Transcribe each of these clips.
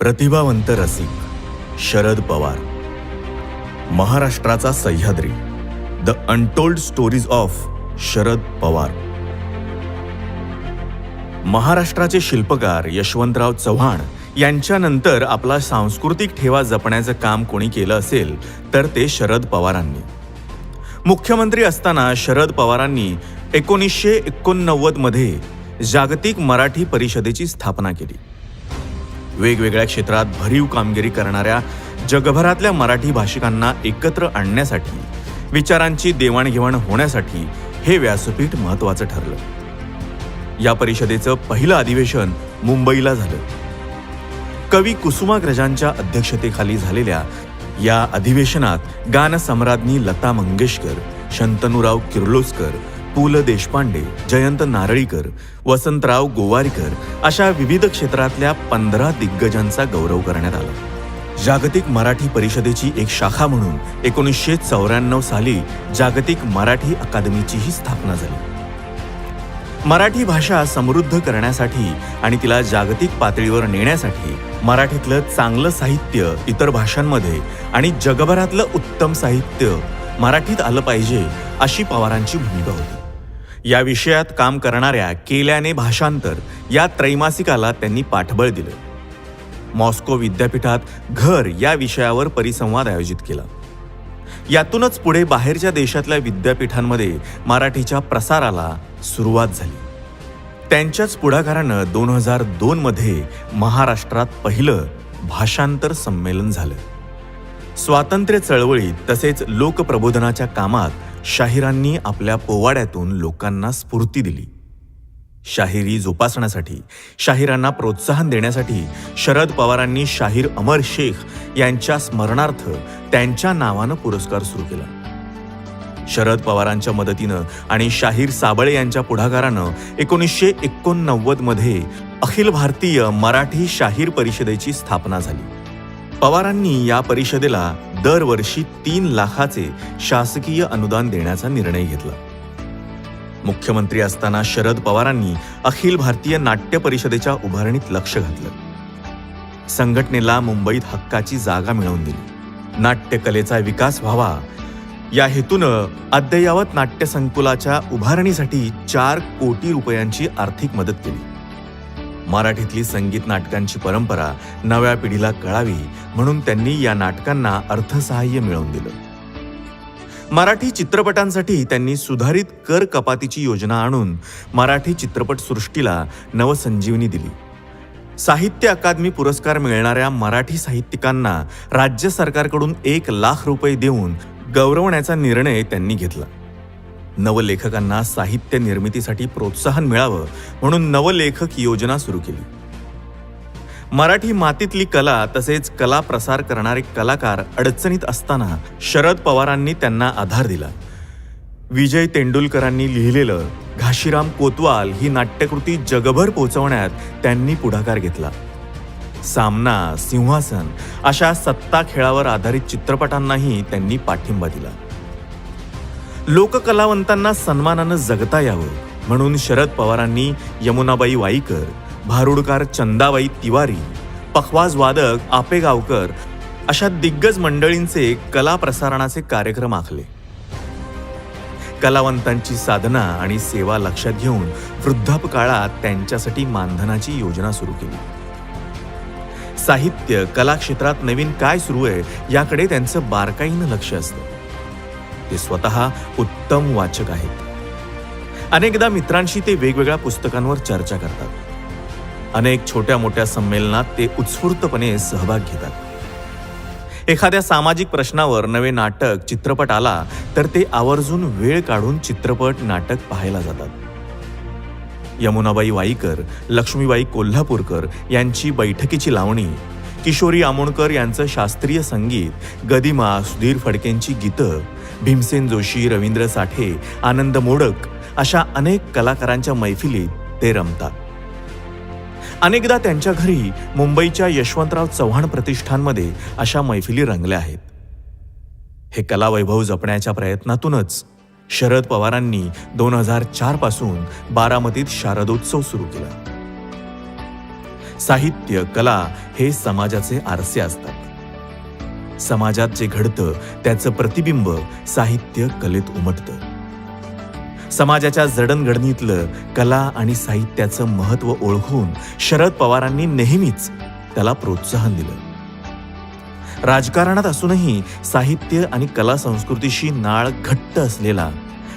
प्रतिभावंत रसिक शरद पवार. महाराष्ट्राचा Sahyadri the untold stories of Sharad Pawar. महाराष्ट्राचे शिल्पकार यशवंतराव चव्हाण यांच्यानंतर आपला सांस्कृतिक ठेवा जपण्याचं काम कोणी केलं असेल तर ते शरद पवारांनी. मुख्यमंत्री असताना शरद पवारांनी एकोणीसशे एकोणनव्वदमध्ये जागतिक मराठी परिषदेची स्थापना केली. वेगवेगळ्या क्षेत्रात भरीव कामगिरी करणाऱ्या जगभरातल्या मराठी भाषिकांना एकत्र आणण्यासाठी विचारांची देवाणघेवाण होण्यासाठी हे व्यासपीठ महत्त्वाचं ठरलं. या परिषदेचं पहिलं अधिवेशन मुंबईला झालं. कवी कुसुमाग्रजांच्या अध्यक्षतेखाली झालेल्या या अधिवेशनात गानसम्राज्ञी लता मंगेशकर शंतनुराव किर्लोस्कर पु ल देशपांडे जयंत नारळीकर वसंतराव गोवारीकर अशा विविध क्षेत्रातल्या पंधरा दिग्गजांचा गौरव करण्यात आला. जागतिक मराठी परिषदेची एक शाखा म्हणून एकोणीसशे चौऱ्याण्णव साली जागतिक मराठी अकादमीचीही स्थापना झाली. मराठी भाषा समृद्ध करण्यासाठी आणि तिला जागतिक पातळीवर नेण्यासाठी मराठीतलं चांगलं साहित्य इतर भाषांमध्ये आणि जगभरातलं उत्तम साहित्य मराठीत आलं पाहिजे अशी पवारांची भूमिका होती. या विषयात काम करणाऱ्या केल्याने भाषांतर या त्रैमासिकाला त्यांनी पाठबळ दिलं. मॉस्को विद्यापीठात घर या विषयावर परिसंवाद आयोजित केला. यातूनच पुढे बाहेरच्या देशातल्या विद्यापीठांमध्ये मराठीच्या प्रसाराला सुरुवात झाली. त्यांच्याच पुढाकारानं दोन हजार दोनमध्ये महाराष्ट्रात पहिलं भाषांतर संमेलन झालं. स्वातंत्र्य चळवळीत तसेच लोकप्रबोधनाच्या कामात शाहिरांनी आपल्या पोवाड्यातून लोकांना स्फूर्ती दिली. शाहिरी जोपासण्यासाठी शाहिरांना प्रोत्साहन देण्यासाठी शरद पवारांनी शाहीर अमर शेख यांच्या स्मरणार्थ त्यांच्या नावानं पुरस्कार सुरू केला. शरद पवारांच्या मदतीनं आणि शाहीर साबळे यांच्या पुढाकारानं एकोणीसशे एकोणनव्वदमध्ये अखिल भारतीय मराठी शाहीर परिषदेची स्थापना झाली. पवारांनी या परिषदेला दरवर्षी तीन लाखाचे शासकीय अनुदान देण्याचा निर्णय घेतला. मुख्यमंत्री असताना शरद पवारांनी अखिल भारतीय नाट्य परिषदेच्या उभारणीत लक्ष घातलं. संघटनेला मुंबईत हक्काची जागा मिळवून दिली. नाट्यकलेचा विकास व्हावा. या हेतूनं अद्ययावत नाट्य संकुलाच्या उभारणीसाठी चार कोटी रुपयांची आर्थिक मदत केली. मराठीतली संगीत नाटकांची परंपरा नव्या पिढीला कळावी म्हणून त्यांनी या नाटकांना अर्थसहाय्य मिळवून दिलं. मराठी चित्रपटांसाठी त्यांनी सुधारित कर कपातीची योजना आणून मराठी चित्रपटसृष्टीला नवसंजीवनी दिली. साहित्य अकादमी पुरस्कार मिळणाऱ्या मराठी साहित्यिकांना राज्य सरकारकडून एक लाख रुपये देऊन गौरवण्याचा निर्णय त्यांनी घेतला. नवलेखकांना साहित्य निर्मितीसाठी प्रोत्साहन मिळावं म्हणून नवलेखक योजना सुरू केली. मराठी मातीतली कला तसेच कला प्रसार करणारे कलाकार अडचणीत असताना शरद पवारांनी त्यांना आधार दिला. विजय तेंडुलकरांनी लिहिलेलं घाशीराम कोतवाल ही नाट्यकृती जगभर पोचवण्यात त्यांनी पुढाकार घेतला. सामना सिंहासन अशा सत्ता खेळावर आधारित चित्रपटांनाही त्यांनी पाठिंबा दिला. लोककलावंतांना सन्मानानं जगता यावं म्हणून शरद पवारांनी यमुनाबाई वाईकर भारुडकार चंदाबाई तिवारी पखवाज वादक आपेगावकर अशा दिग्गज मंडळींचे कला प्रसारणाचे कार्यक्रम आखले. कलावंतांची साधना आणि सेवा लक्षात घेऊन वृद्धापकाळात त्यांच्यासाठी मानधनाची योजना सुरू केली. साहित्य कला क्षेत्रात नवीन काय सुरू आहे याकडे त्यांचं बारकाईनं लक्ष असतं. ते स्वतः उत्तम वाचक आहेत. अनेकदा मित्रांशी ते वेगवेगळ्या पुस्तकांवर चर्चा करतात. अनेक छोट्या मोठ्या संमेलनात ते उत्स्फूर्तपणे सहभाग घेतात. एखाद्या सामाजिक प्रश्नावर नवे नाटक चित्रपट आला तर ते आवर्जून वेळ काढून चित्रपट नाटक पाहायला जातात. यमुनाबाई वाईकर लक्ष्मीबाई कोल्हापूरकर यांची बैठकीची लावणी किशोरी आमोणकर यांचं शास्त्रीय संगीत गदिमा सुधीर फडकेंची गीतं भीमसेन जोशी रवींद्र साठे आनंद मोडक अशा अनेक कलाकारांच्या मैफिलीत ते रमतात. अनेकदा त्यांच्या घरी मुंबईच्या यशवंतराव चव्हाण प्रतिष्ठानमध्ये अशा मैफिली रंगल्या आहेत. हे कलावैभव जपण्याच्या प्रयत्नातूनच शरद पवारांनी दोन हजार चारपासून बारामतीत शारदोत्सव सुरू केला. साहित्य कला हे समाजाचे आरसे असतात. समाजात जे घडतं त्याचं प्रतिबिंब साहित्य कलेत उमटतं. समाजाच्या जडणघडणीतलं कला आणि साहित्याचं महत्त्व ओळखून शरद पवारांनी नेहमीच त्याला प्रोत्साहन दिलं. राजकारणात असूनही साहित्य आणि कला संस्कृतीशी नाळ घट्ट असलेला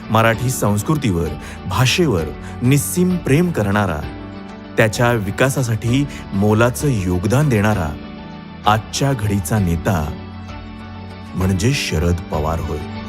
मराठी संस्कृतीवर भाषेवर निस्सीम प्रेम करणारा त्याच्या विकासासाठी मोलाचं योगदान देणारा आजच्या घडीचा नेता म्हणजे शरद पवार होय.